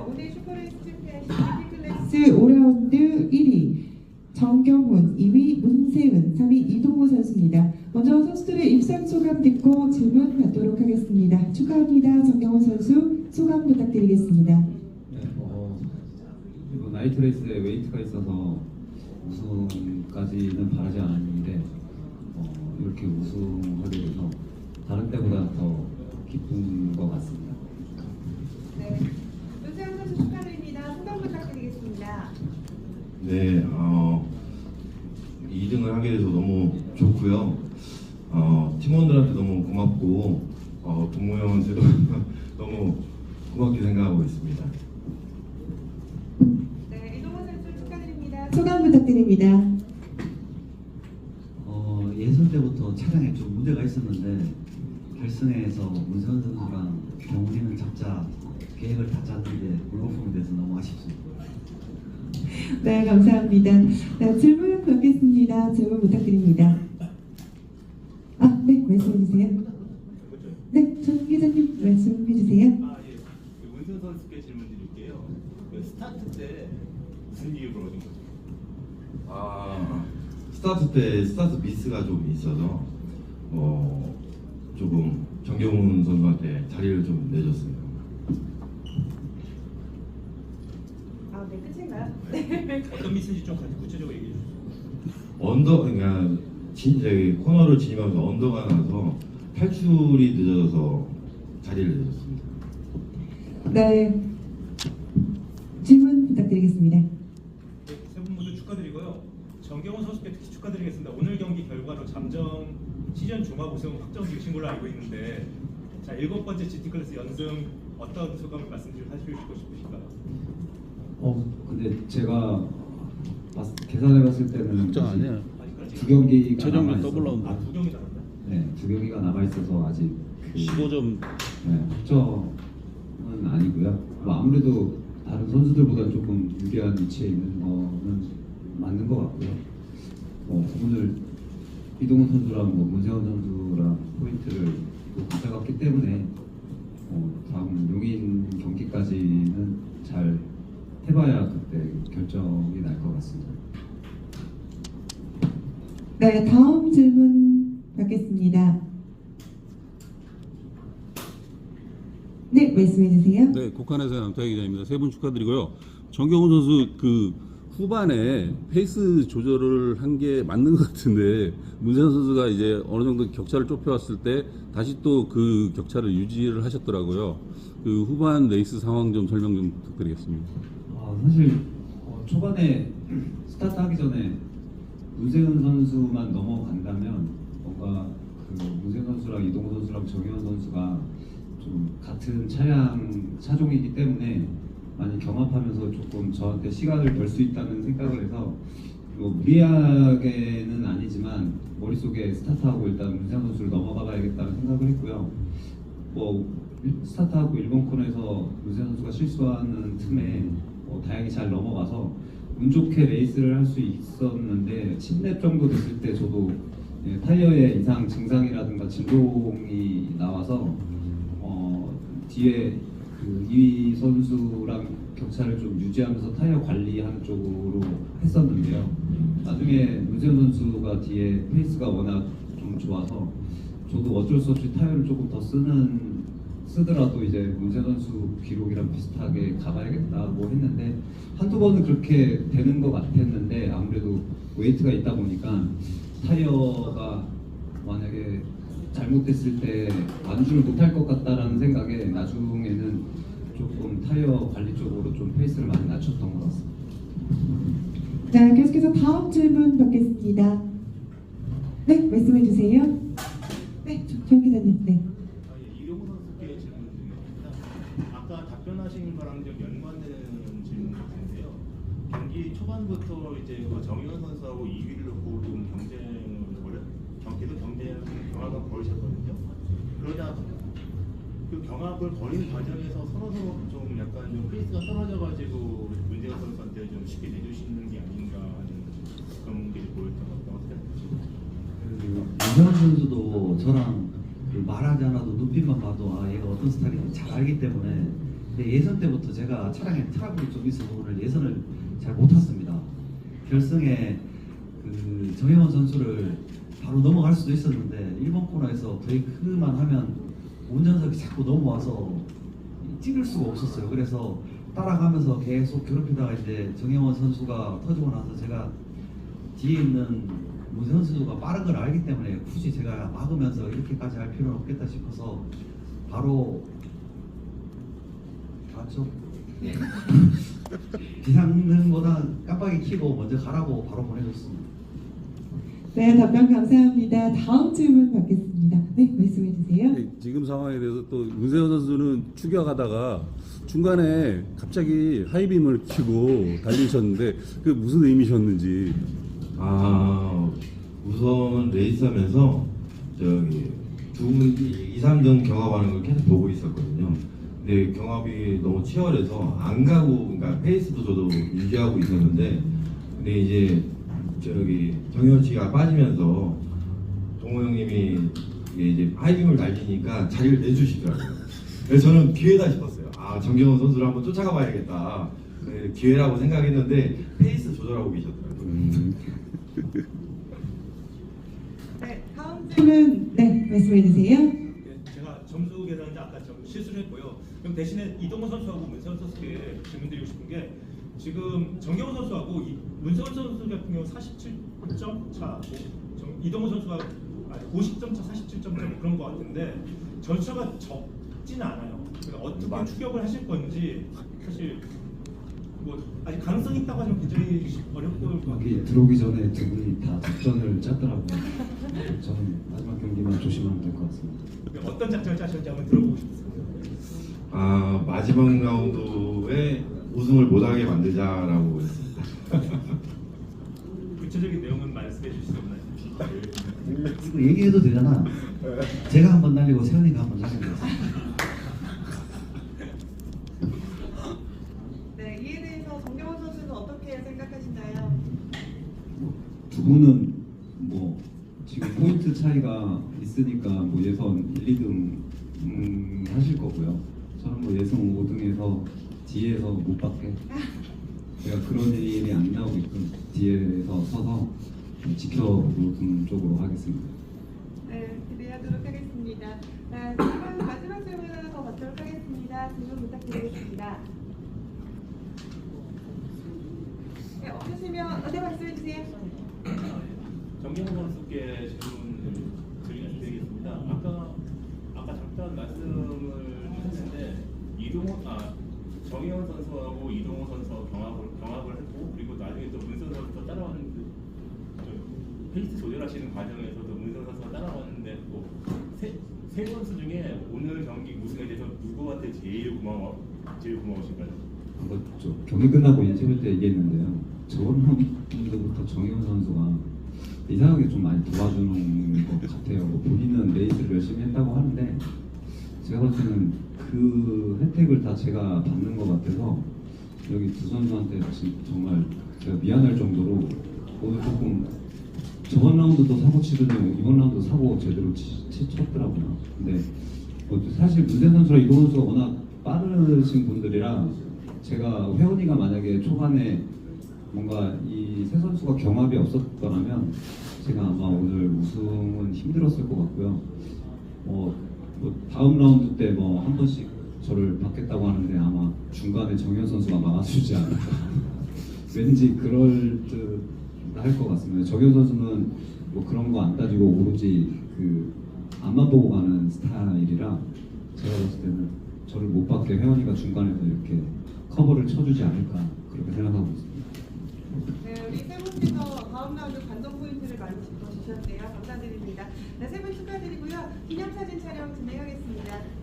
오늘 슈퍼레이스 챔피언십 클래스 5라운드 1위 정경훈, 2위 문세은, 3위 이동호 선수입니다. 먼저 선수들의 입상 소감 듣고 질문 받도록 하겠습니다. 축하합니다. 정경훈 선수 소감 부탁드리겠습니다. 네, 어, 이거 나이트 레이스에 웨이트가 있어서 우승까지는 바라지 않았는데 어, 이렇게 우승하게 돼서 다른 때보다 더 기쁜 것 같습니다. 네. 문세은 선수 축하드립니다. 소감 부탁드리겠습니다. 네, 어, 2등을 하게 돼서 너무 좋고요. 어, 팀원들한테 너무 고맙고 어, 동무 형한테도 너무 고맙게 생각하고 있습니다. 네, 이동호 선수 축하드립니다. 소감 부탁드립니다. 어, 예선 때부터 차량에 좀 문제가 있었는데 결승에서 문세원 선수랑 경훈이는 잡자 계획을 다 짰는데 물거품이 돼서 너무 아쉽습니다. 네, 감사합니다. 네, 질문 받겠습니다. 질문 부탁드립니다. 아, 네, 말씀해 주세요. 네, 전 기자님 말씀해 주세요. 아 예. 그 문선 선수께 질문 드릴게요. 그 스타트 때 무슨 이유로 얻은 거죠? 아, 스타트 때 스타트 미스가 좀 있어서 어, 조금 정경훈 선수한테 자리를 좀 내줬습니다. 아, 네, 끝인가요? 네. 어떤 미스인지 좀 같이 구체적으로 얘기해 주세요. 언더 그러니까 진, 저기 코너를 진입하면서 언더가 나서 탈출이 늦어져서 자리를 내줬습니다. 네, 질문 부탁드리겠습니다. 네, 세분 모두 축하드리고요. 정경훈 선수께 특히 축하드리겠습니다. 오늘 경기 결과로 잠정 시즌 종합 우승 확정 지으신 걸로 알고 있는데 자 일곱 번째 GT 클래스 연승 어떤 소감을 말씀드리고 해주시고 싶으신가요? 어, 근데 제가 봤- 계산해 봤을 때는 걱정 아니에요. 아직까지 두 경기가 최종전 남아 더블 라운드. 아, 두 경기 남았나? 네, 두 경기가 남아 있어서 아직 그, 15점 네, 확정은 아니고요. 뭐 아무래도 다른 선수들보다 조금 유리한 위치에 있는 거는 맞는 것 같고요. 어, 오늘 이동훈 선수랑 뭐 문세원 선수랑 포인트를 또 가져갔기 때문에 어, 다음 용인 경기까지는 잘 해봐야 그때 결정이 날 것 같습니다. 네, 다음 질문 받겠습니다. 네, 말씀해 주세요. 네, 국한에서 남태희 기자입니다. 세 분 축하드리고요. 정경훈 선수 그 후반에 페이스 조절을 한 게 맞는 것 같은데 문세현 선수가 이제 어느 정도 격차를 좁혀왔을 때 다시 또 그 격차를 유지를 하셨더라고요. 그 후반 레이스 상황 좀 설명 좀 부탁드리겠습니다. 아, 사실 어, 초반에 스타트 하기 전에 문세윤 선수만 넘어간다면 뭔가 그 문세윤 선수랑 이동호 선수랑 정현 선수가 좀 같은 차량 차종이기 때문에 많이 경합하면서 조금 저한테 시간을 벌 수 있다는 생각을 해서 뭐 무리하게는 아니지만 머릿속에 스타트하고 일단 문세윤 선수를 넘어가 봐야겠다는 생각을 했고요. 뭐 일- 스타트하고 일본 코너에서 문세현 선수가 실수하는 틈에 어, 다행히 잘 넘어가서 운 좋게 레이스를 할 수 있었는데 10렙 정도 됐을 때 저도 예, 타이어의 이상 증상이라든가 진동이 나와서 어, 뒤에 그 2위 선수랑 격차를 좀 유지하면서 타이어 관리하는 쪽으로 했었는데요. 나중에 문세현 선수가 뒤에 페이스가 워낙 좀 좋아서 저도 어쩔 수 없이 타이어를 조금 더 쓰는 쓰더라도 이제 문세 선수 기록이랑 비슷하게 가봐야겠다고 했는데 한두 번은 그렇게 되는 것 같았는데 아무래도 웨이트가 있다 보니까 타이어가 만약에 잘못됐을 때 완주를 못할 것 같다라는 생각에 나중에는 조금 타이어 관리 쪽으로 좀 페이스를 많이 낮췄던 것 같습니다. 자, 계속해서 다음 질문 받겠습니다. 네, 말씀해 주세요. 네, 정 기자님. 네. 아, 예, 이용호 선수께 질문 드리겠습니다. 아까 답변하신 거랑 좀 연관되는 질문 같은데요. 경기 초반부터 이제 그 정현 선수하고 2위를 놓고 좀 경쟁을 벌여, 경, 계속 경쟁 경합을 벌이셨거든요. 그러다 그 경합을 벌인 과정에서 서로 서로 좀 약간 좀 페이스가 떨어져가지고 문재현 선수한테 좀 쉽게 내주시는 게 아닌가 하는 그런 게 보였던 것 같다고 생각합니다. 그 선수도 저랑 그 말하지 않아도 눈빛만 봐도 아 얘가 어떤 스타일인지 잘 알기 때문에 예선 때부터 제가 차량에 트러블이 좀 있어서 오늘 예선을 잘 못 탔습니다. 결승에 그 정혜원 선수를 바로 넘어갈 수도 있었는데 일본 코너에서 브레이크만 하면 운전석이 자꾸 넘어와서 찍을 수가 없었어요. 그래서 따라가면서 계속 괴롭히다가 이제 정혜원 선수가 터지고 나서 제가 뒤에 있는 문세현 선수가 빠른 걸 알기 때문에 굳이 제가 막으면서 이렇게까지 할 필요는 없겠다 싶어서 바로 맞죠? 비상등보다 깜빡이 켜고 먼저 가라고 바로 보내줬습니다. 네, 답변 감사합니다. 다음 질문 받겠습니다. 네, 말씀해 주세요. 네, 지금 상황에 대해서 또 문세현 선수는 추격하다가 중간에 갑자기 하이빔을 켜고 달리셨는데 그 무슨 의미셨는지 아 우선 레이스하면서 저기 두 분, 2, 3등 경합하는 걸 계속 보고 있었거든요. 근데 경합이 너무 치열해서 안 가고 그러니까 페이스도 저도 유지하고 있었는데 근데 이제 저기 정현 씨가 빠지면서 동호 형님이 이제 하이빔을 날리니까 자리를 내주시더라고요. 그래서 저는 기회다 싶었어요. 아 정경원 선수를 한번 쫓아가 봐야겠다. 네, 기회라고 생각했는데 페이스 조절하고 계셨더라고요. 음, 네, 다음 질문 네, 말씀해 주세요. 예, 제가 점수 계산인데 아까 좀 실수를 했고요. 그럼 대신에 이동호 선수하고 문세원 선수께 질문드리고 싶은 게 지금 정경호 선수하고 이, 문세원 선수 같은 경우 47점 차, 뭐, 정- 이동호 선수가 50점 차, 47점 차 그런 것 같은데 전차가 적지는 않아요. 그러니까 어떻게 추격을 하실 건지 사실 뭐 아직 가능성 이 있다고 하지만 굉장히 같아요. 여기 들어오기 전에 두 분이 다 작전을 짰더라고요. 저는 마지막 경기만 조심하면 될 것 같습니다. 어떤 작전을 짜셨는지 한번 들어보고 싶습니다. 아 마지막 라운드에 우승을 못하게 만들자라고 했습니다. 구체적인 내용은 말씀해 주실 수 없나요? 이거 얘기해도 되잖아. 제가 한 번 날리고 세현이가 한 번 날리는 거지. 네, 이에 대해서 정경원 선수는 어떻게 생각하시나요? 두 분은 뭐 지금 포인트 차이가 있으니까 뭐 예선 1, 2등 음, 하실 거고요. 저는 뭐 예선 5등에서 뒤에서 못 받게 제가 그런 일이 안 나오게끔 뒤에서 서서 지켜보는 쪽으로 하겠습니다. 네, 기대하도록 하겠습니다. 자, 질문, 마지막 질문 하나 더 받도록 하겠습니다. 질문 부탁드리겠습니다. 네, 없으시면 네, 말씀해 주세요. 정경호 선수께 질문을 드리- 드리겠습니다. 아까 아까 잠깐 말씀을 했는데 이동호 아 정혜원 선수하고 이동호 선수 경합을 경합을 했고 그리고 나중에 또 문선 선수가 따라왔는데 저 페이스 조절하시는 과정에서도 문선 선수가 따라왔는데 또세 선수 중에 오늘 경기 우승에 대해서 누구한테 제일 고마워 제일 고마우신가요? 한번 저 경기 끝나고 인터뷰 때 얘기했는데요. 저번 라운드부터 정혜원 선수가 이상하게 좀 많이 도와주는 것 같아요. 뭐 본인은 레이스를 열심히 했다고 하는데 제가 볼 때는 그 혜택을 다 제가 받는 것 같아서 여기 두 선수한테 진- 정말 제가 미안할 정도로 오늘 조금 저번 라운드도 사고 치더니 이번 라운드도 사고 제대로 치, 치- 쳤더라고요. 근데 뭐 사실 문대 선수랑 이동 선수가 워낙 빠르신 분들이라 제가 회원이가 만약에 초반에 뭔가 이 세 선수가 경합이 없었더라면 제가 아마 오늘 우승은 힘들었을 것 같고요. 뭐, 뭐 다음 라운드 때 뭐 한 번씩 저를 받겠다고 하는데 아마 중간에 정현 선수가 막아주지 않을까. 왠지 그럴 듯할 것 같습니다. 정현 선수는 뭐 그런 거 안 따지고 오로지 그 앞만 보고 가는 스타일이라 제가 봤을 때는 저를 못 받게 회원이가 중간에서 이렇게 커버를 쳐주지 않을까 그렇게 생각하고 있습니다. 네, 우리 세 분께서 다음 라운드 관전 포인트를 많이 짚어주셨네요. 감사드립니다. 네, 세분 축하드리고요. 기념사진 촬영 진행하겠습니다.